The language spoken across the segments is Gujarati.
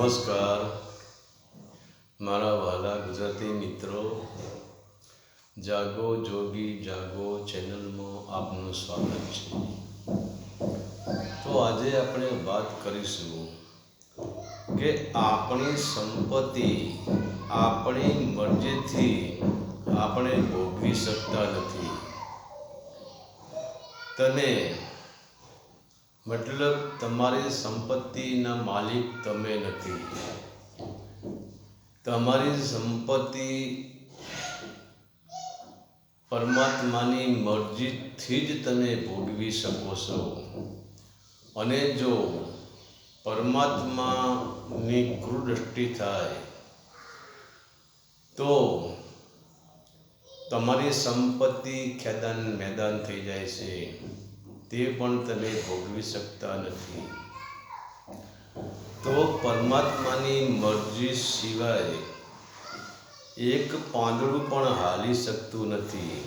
નમસ્કાર. મારા વહાલા ગુજરાતી મિત્રો, જાગો જોગી, જાગો ચેનલમાં આપનું સ્વાગત છે. તો આજે આપણે વાત કરીશું કે આપણી સંપત્તિ આપણી મરજીથી આપણે ભોગવી શકતા નથી. તમે મતલબ તમારી સંપત્તિના માલિક તમે નથી. તમારી સંપત્તિ પરમાત્માની મરજીથી જ તમે ભોગવી શકો છો. અને જો પરમાત્માની કુદૃષ્ટિ થાય, તો તમારી સંપત્તિ ખેદાન મેદાન થઈ જાય છે. તે પણ તમે ભોગવી શકતા નથી. તો પરમાત્માની મરજી સિવાય એક પાંદડું પણ હાલી શકતું નથી.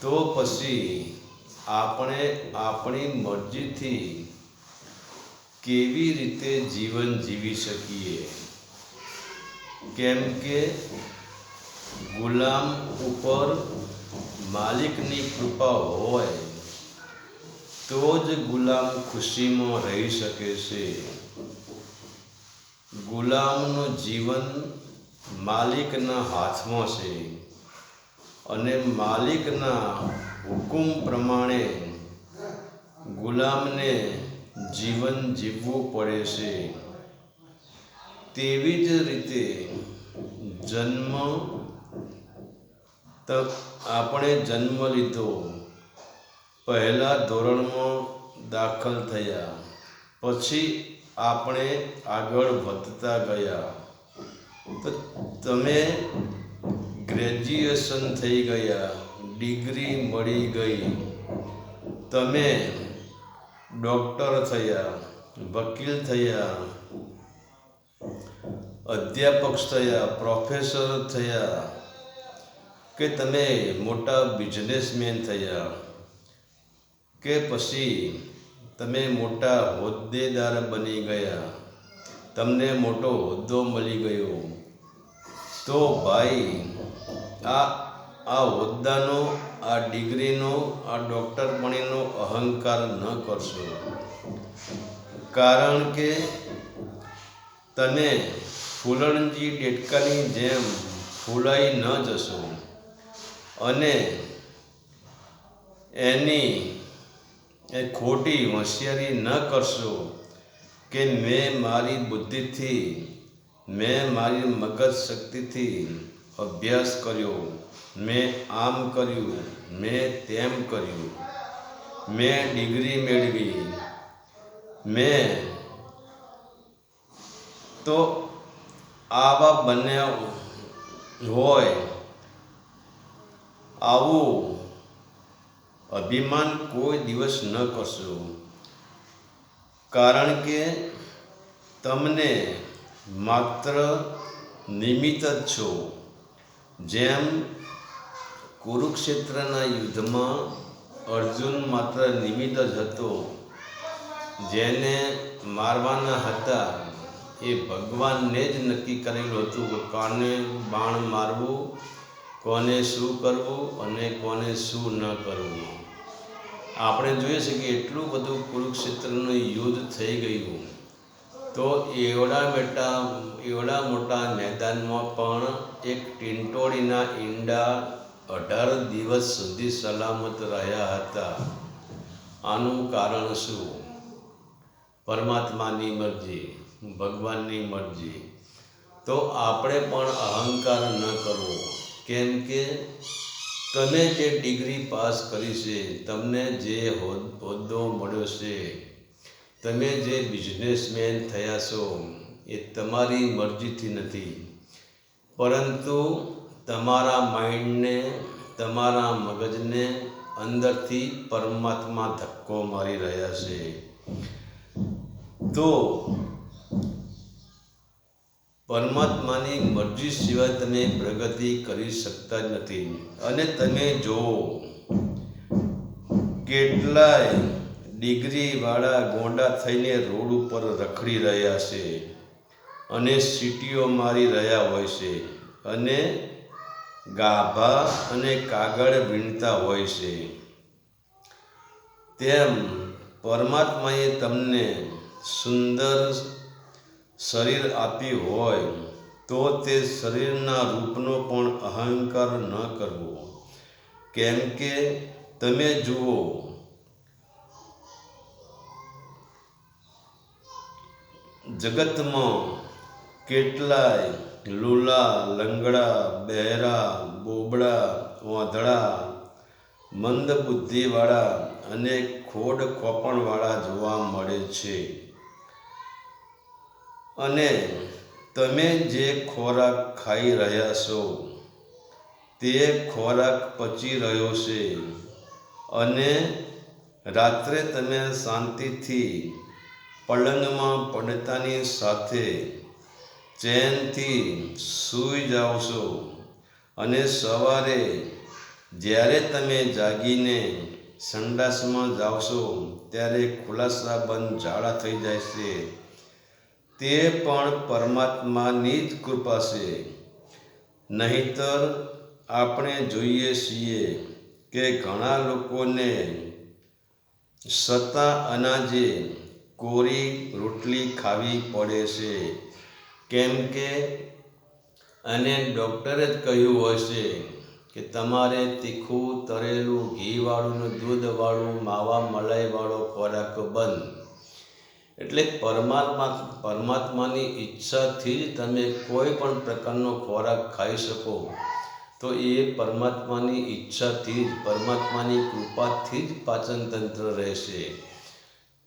તો પછી આપણે આપણી મરજીથી કેવી રીતે જીવન જીવી શકીએ? કેમ કે ગુલામ ઉપર માલિકની કૃપા હોય તો જ ગુલામ ખુશીમાં રહી શકે છે. ગુલામનું જીવન માલિકના હાથમાં છે અને માલિકના હુકુમ પ્રમાણે ગુલામને જીવન જીવવું પડે છે. તેવી જ રીતે જન્મ તક આપણે જન્મ લીધો. પહેલા ધોરણમાં દાખલ થયા. પછી આપણે આગળ વધતા ગયા. તો તમે ગ્રેજ્યુએશન થઈ ગયા. ડિગ્રી મળી ગઈ. તમે ડૉક્ટર થયા, વકીલ થયા, અધ્યાપક થયા, પ્રોફેસર થયા, કે તમે મોટા બિઝનેસમેન થયા? કે પછી તમે મોટા હોદ્દેદાર બની ગયા, તમને મોટો હોદ્દો મળી ગયો, તો ભાઈ આ આ હોદ્દાનો, આ ડિગ્રીનો, આ ડૉક્ટરપણીનો અહંકાર ન કરશો. કારણ કે તમે ફૂલણજી ડેટકાની જેમ ફૂલાઈ ન જશો અને એની એ ખોટી હોશિયારી ન કરશો કે મેં મારી બુદ્ધિથી, મેં મારી મગજ શક્તિથી અભ્યાસ કર્યો. મેં આમ કર્યું, મેં તેમ કર્યું. મેં ડિગ્રી મેળવી. મેં તો આવા બન્યા હોય, આવું અભિમાન કોઈ દિવસ ન કરશો. કારણ કે તમને માત્ર નિમિત્ત જ છો. જેમ કુરુક્ષેત્રના યુદ્ધમાં અર્જુન માત્ર નિમિત્ત જ હતો. જેને મારવાના હતા એ ભગવાનને જ નક્કી કરેલું હતું કે કોને બાણ મારવું, કોને શું કરવું અને કોને શું ન કરવું. આપણે જોઈએ છીએ કે એટલું બધું કુરુક્ષેત્રનું યુદ્ધ થઈ ગયું તો એવડા બેટા એવડા મોટા મેદાનમાં પણ એક ટીંટોળીના ઈંડા અઢાર દિવસ સુધી સલામત રહ્યા હતા. આનું કારણ શું? પરમાત્માની મરજી, ભગવાનની મરજી. તો આપણે પણ અહંકાર ન કરવો. કેમ કે તમે જે ડિગ્રી પાસ કરી છે, તમને જે હોદ્દો મળ્યો છે, તમે જે બિઝનેસમેન થયા છો, એ તમારી મરજીથી નથી. પરંતુ તમારા માઇન્ડને, તમારા મગજને અંદરથી પરમાત્મા ધક્કો મારી રહ્યા છે. તો પરમાત્માની મરજી સિવાય તમે પ્રગતિ કરી શકતા જ નથી. અને તમે જુઓ, કેટલાય ડિગ્રીવાળા ગોંડા થઈને રોડ ઉપર રખડી રહ્યા છે અને સીટીઓ મારી રહ્યા હોય છે અને ગાભા અને કાગળ વીણતા હોય છે. તેમ પરમાત્માએ તમને સુંદર શરીર આપ્યું હોય, તો તે શરીરના રૂપનો પણ અહંકાર ન કરવો. કેમ કે તમે જુઓ, જગતમાં કેટલાય લુલા, લંગડા, બહેરા, બોબડા, વાંધળા મંદ બુદ્ધિવાળા અને ખોડ ખોપણવાળા જોવા મળે છે. અને તમે જે ખોરાક ખાઈ રહ્યા છો, તે ખોરાક પચી રહ્યો છે. અને રાત્રે તમે શાંતિથી પલંગમાં પડતાની સાથે ચેનથી સૂઈ જાઓ છો. અને સવારે જ્યારે તમે જાગીને સંડાસમાં જાઓ છો, ત્યારે ખુલાસા બંધ ઝાડા થઈ જાય છે. તે પણ પરમાત્માની જ કૃપા છે. નહીતર આપણે જોઈએ છીએ કે ઘણા લોકોને સતા અનાજે કોરી રોટલી ખાવી પડે છે. કેમ કે અને ડૉક્ટરે જ કહ્યું હશે કે તમારે તીખું, તરેલું, ઘીવાળું દૂધવાળું, માવા, મલાઈવાળો ખોરાક બંધ. એટલે પરમાત્મા પરમાત્માની ઈચ્છાથી જ તમે કોઈ પણ પ્રકારનો ખોરાક ખાઈ શકો. તો એ પરમાત્માની ઈચ્છાથી જ, પરમાત્માની કૃપાથી જ પાચનતંત્ર રહેશે.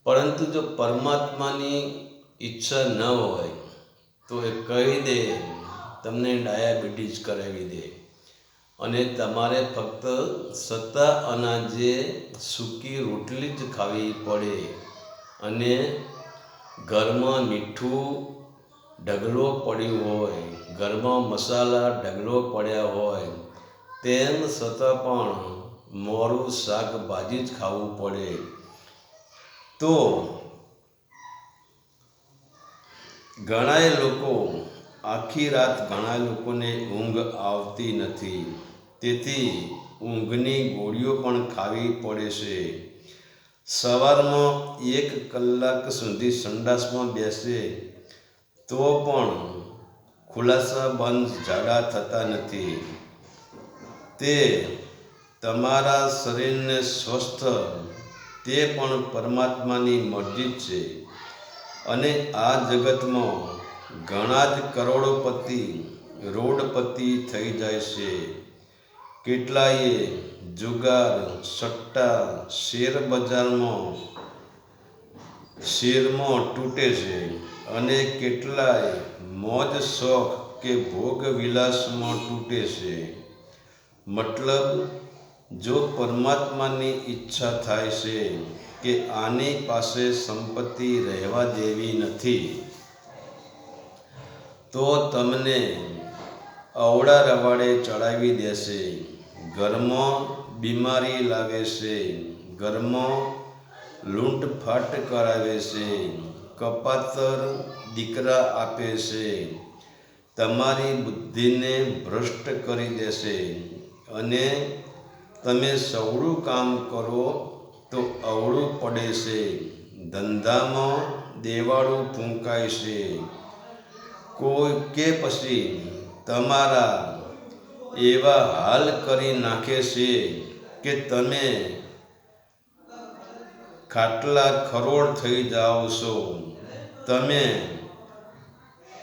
પરંતુ જો પરમાત્માની ઈચ્છા ન હોય, તો એ કહી દે, તમને ડાયાબિટીસ કરાવી દે. અને તમારે ફક્ત સત્તા અનાજે સૂકી રોટલી જ ખાવી પડે. અને ઘરમાં મીઠું ઢગલો પડ્યું હોય, ઘરમાં મસાલા ઢગલો પડ્યા હોય, તેમ છતાં પણ મોરું શાકભાજી જ ખાવું પડે. તો ઘણાય લોકો આખી રાત ઘણા લોકોને ઊંઘ આવતી નથી. તેથી ઊંઘની ગોળીઓ પણ ખાવી પડે છે. સવારમાં એક કલાક સુધી સંડાસમાં બેસે તો પણ ખુલાસા બંધ જાડા થતા નથી. તે તમારા શરીરને સ્વસ્થ, તે પણ પરમાત્માની મરજી છે. અને આ જગતમાં ઘણા જ કરોડોપતિ, રોડપતિ થઈ જાય છે. કેટલાય જુગાર, સટ્ટા, શેર બજારમાં, શેરમાં તૂટે છે અને કેટલાય મોજ, શોખ કે ભોગ વિલાસમાં તૂટે છે. મતલબ, જો પરમાત્માની ઈચ્છા થાય છે કે આની પાસે સંપત્તિ રહેવા દેવી નથી, તો તમને અવળા રવાડે ચડાવી દેશે. ઘરમાં બીમારી લાવે છે ઘરમાં લૂંટફાટ કરાવે છે કપાતર દીકરા આપે છે તમારી બુદ્ધિને ભ્રષ્ટ કરી દેશે. અને તમે સવળું કામ કરો તો અવળું પડે છે ધંધામાં દેવાળું ફૂંકાય છે. કોઈ કે પછી તમારા એવા હાલ કરી નાખે છે કે તમે ખાટલા ખરોડ થઈ જાઓ છો. તમે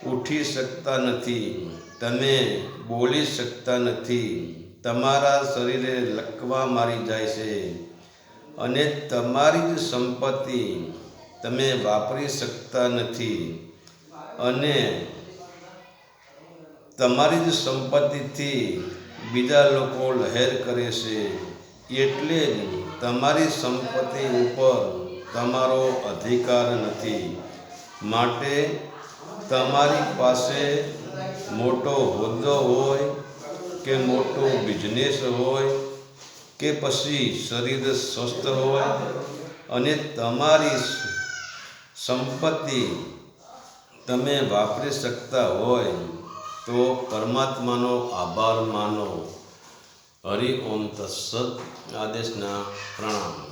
ઉઠી શકતા નથી. તમે બોલી શકતા નથી. તમારા શરીરે લકવા મારી જાય છે. અને તમારી જ સંપત્તિ તમે વાપરી શકતા નથી. અને તમારી જ સંપત્તિથી બીજા લોકો લહેર કરે છે, એટલે જ તમારી સંપત્તિ ઉપર તમારો અધિકાર નથી. માટે તમારી પાસે મોટો હોદ્દો હોય કે મોટો બિઝનેસ હોય કે પછી શરીર સ્વસ્થ હોય અને તમારી સંપત્તિ તમે વાપરી શકતા હોય તો પરમાત્માનો આભાર માનો. હરિ ઓમ તત્સદ આદેશના પ્રણામ.